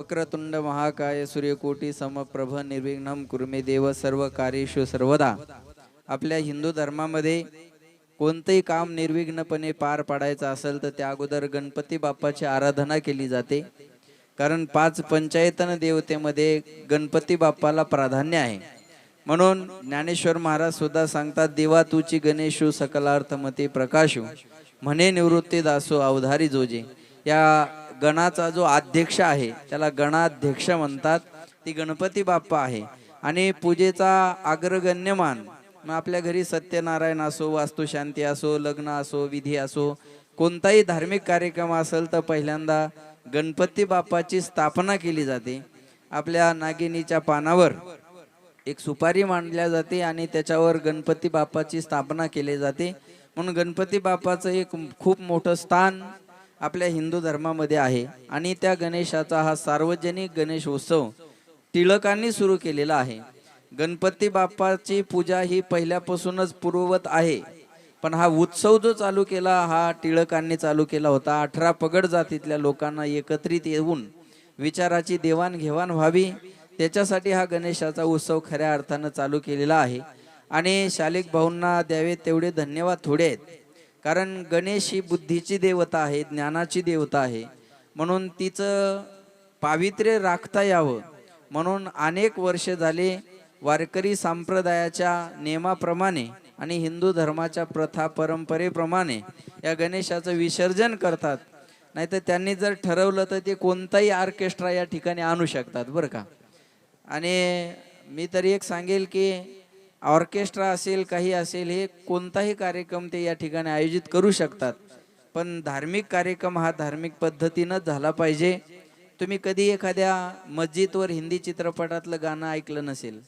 वक्रतुंड महाकाय सूर्यकोटी समप्रभ निर्विघ्नम कुर्मे देव सर्व कार्येशु सर्वदा. आपल्या हिंदू धर्मामध्ये कोणतंही काम निर्विघ्नपणे पार पाडायचं असेल तर त्या अगोदर गणपती बाप्पाची आराधना केली जाते. कारण पाच पंचायतन देवतेमध्ये गणपती बाप्पाला प्राधान्य आहे. म्हणून ज्ञानेश्वर महाराज सुद्धा सांगतात देवा तुची गणेशू सकलार्थमती प्रकाशू म्हणे निवृत्ती दासो अवधारी जोजे. या गणाचा जो अध्यक्ष आहे त्याला गणाध्यक्ष म्हणतात. ती गणपती बाप्पा आहे. आणि पूजेचा अग्रगण्यमान मग आपल्या घरी सत्यनारायण असो वास्तुशांती असो लग्न असो विधी असो कोणताही धार्मिक कार्यक्रम असेल तर पहिल्यांदा गणपती बाप्पाची स्थापना केली जाते. आपल्या नागिनीच्या पानावर एक सुपारी मांडल्या जाते आणि त्याच्यावर गणपती बाप्पाची स्थापना केली जाते. म्हणून गणपती बाप्पाचं एक खूप मोठं स्थान आपल्या हिंदू धर्मामध्ये आहे. आणि त्या गणेशाचा हा सार्वजनिक गणेश उत्सव टिळकांनी सुरू केलेला आहे. गणपती बाप्पाची पूजा ही पहिल्यापासूनच पूर्ववत आहे. पण हा उत्सव जो चालू केला हा टिळकांनी चालू केला होता. अठरा पगड जातीतल्या लोकांना एकत्रित येऊन विचाराची देवाणघेवाण व्हावी त्याच्यासाठी हा गणेशाचा उत्सव खऱ्या अर्थानं चालू केलेला आहे. आणि शालिक भाऊंना द्यावे तेवढे धन्यवाद थोडे आहेत. कारण गणेश ही बुद्धीची देवता आहे ज्ञानाची देवता आहे. म्हणून तिचं पावित्र्य राखता यावं. म्हणून अनेक वर्ष झाले वारकरी संप्रदायाच्या नियमाप्रमाणे आणि हिंदू धर्माच्या प्रथा परंपरेप्रमाणे या गणेशाचं विसर्जन करतात. नाहीतर त्यांनी जर ठरवलं तर ते कोणताही ऑर्केस्ट्रा या ठिकाणी आणू शकतात बरं का? आणि मी तरी एक सांगेल की ऑर्केस्ट्रा असेल काही असेल हे कोणताही कार्यक्रम ते या ठिकाणी आयोजित करू शकतात. पण धार्मिक कार्यक्रम हा धार्मिक पद्धतीनंच झाला पाहिजे. तुम्ही कधी एखाद्या मस्जिदवर हिंदी चित्रपटातलं गाणं ऐकलं नसेल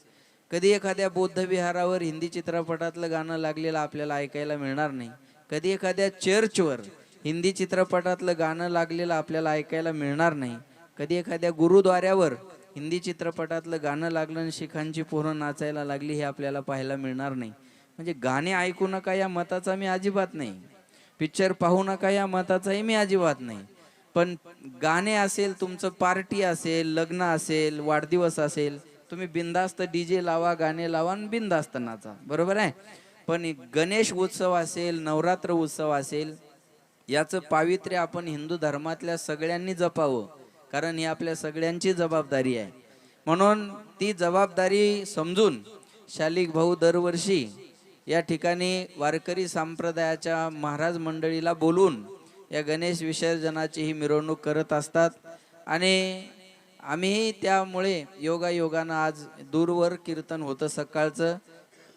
कधी एखाद्या बौद्ध विहारावर हिंदी चित्रपटातलं गाणं लागलेलं आपल्याला ऐकायला मिळणार नाही कधी एखाद्या चर्चवर हिंदी चित्रपटातलं गाणं लागलेलं आपल्याला ऐकायला मिळणार नाही कधी एखाद्या गुरुद्वाऱ्यावर हिंदी चित्रपटातलं गाणं लागलं आणि शिखांची पोरं नाचायला लागली हे आपल्याला पाहायला मिळणार नाही. म्हणजे गाणे ऐकू नका या मताचा मी अजिबात नाही. पिक्चर पाहू नका या मताचाही मी अजिबात नाही. पण गाणे असेल तुमचं पार्टी असेल लग्न असेल वाढदिवस असेल तुम्ही बिंदास्त डीजे लावा गाणे लावा आणि बिंदास्त नाचा. बरोबर आहे? पण गणेश उत्सव असेल नवरात्र उत्सव असेल याचं पावित्र्य आपण हिंदू धर्मातल्या सगळ्यांनी जपावं. कारण ही आपल्या सगळ्यांची जबाबदारी आहे. म्हणून ती जबाबदारी समजून शालिक भाऊ दरवर्षी या ठिकाणी वारकरी संप्रदायाच्या महाराज मंडळीला बोलून या गणेश विसर्जनाची ही मिरवणूक करत असतात. आणि आम्हीही त्यामुळे योगायोगानं आज दूरवर कीर्तन होतं सकाळचं.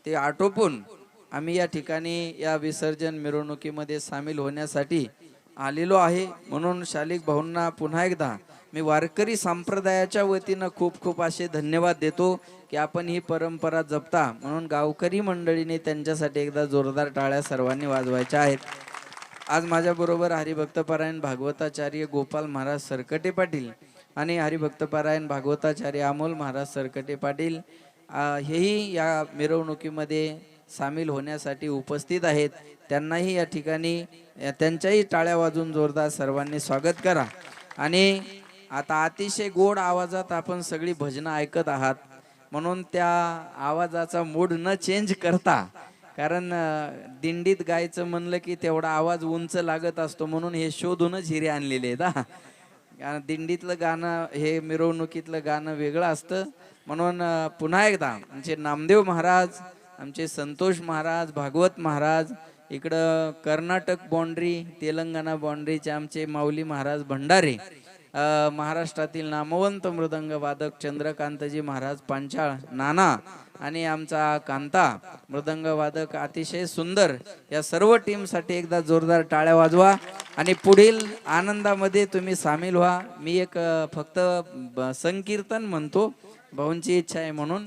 ते आटोपून आम्ही या ठिकाणी या विसर्जन मिरवणुकीमध्ये सामील होण्यासाठी आलेलो आहे. म्हणून शालिक भाऊंना पुन्हा एकदा मी वारकरी संप्रदायाच्या वतीनं खूप खूप असे धन्यवाद देतो की आपण ही परंपरा जपता. म्हणून गावकरी मंडळीने त्यांच्यासाठी एकदा जोरदार टाळ्या सर्वांनी वाजवायच्या आहेत. आज माझ्याबरोबर हरिभक्तपरायण भागवताचार्य गोपाल महाराज सरकटे पाटील आणि हरिभक्तपरायण भागवताचार्य अमोल महाराज सरकटे पाटील हेही या मिरवणुकीमध्ये सामील होण्यासाठी उपस्थित आहेत. त्यांनाही या ठिकाणी त्यांच्याही टाळ्या वाजून जोरदार सर्वांनी स्वागत करा. आणि आता अतिशय गोड आवाजात आपण सगळी भजनं ऐकत आहात. म्हणून त्या आवाजाचा मूड न चेंज करता कारण दिंडीत गायचं म्हणलं की तेवढा आवाज उंच लागत असतो म्हणून हे शोधूनच हिरे आणलेले आहेत हा. कारण दिंडीतलं गाणं हे मिरवणुकीतलं गाणं वेगळं असतं. म्हणून पुन्हा एकदा म्हणजे नामदेव महाराज आमचे संतोष महाराज भागवत महाराज इकडं कर्नाटक बाँड्री तेलंगणा बाँड्रीचे आमचे माऊली महाराज भंडारे महाराष्ट्रातील नामवंत मृदंग वादक चंद्रकांतजी महाराज पांचाळ नाना आणि आमचा कांता मृदंग वादक अतिशय सुंदर या सर्व टीमसाठी एकदा जोरदार टाळ्या वाजवा आणि पुढील आनंदामध्ये तुम्ही सामील व्हा. मी एक फक्त संकीर्तन म्हणतो. भाऊंची इच्छा आहे म्हणून.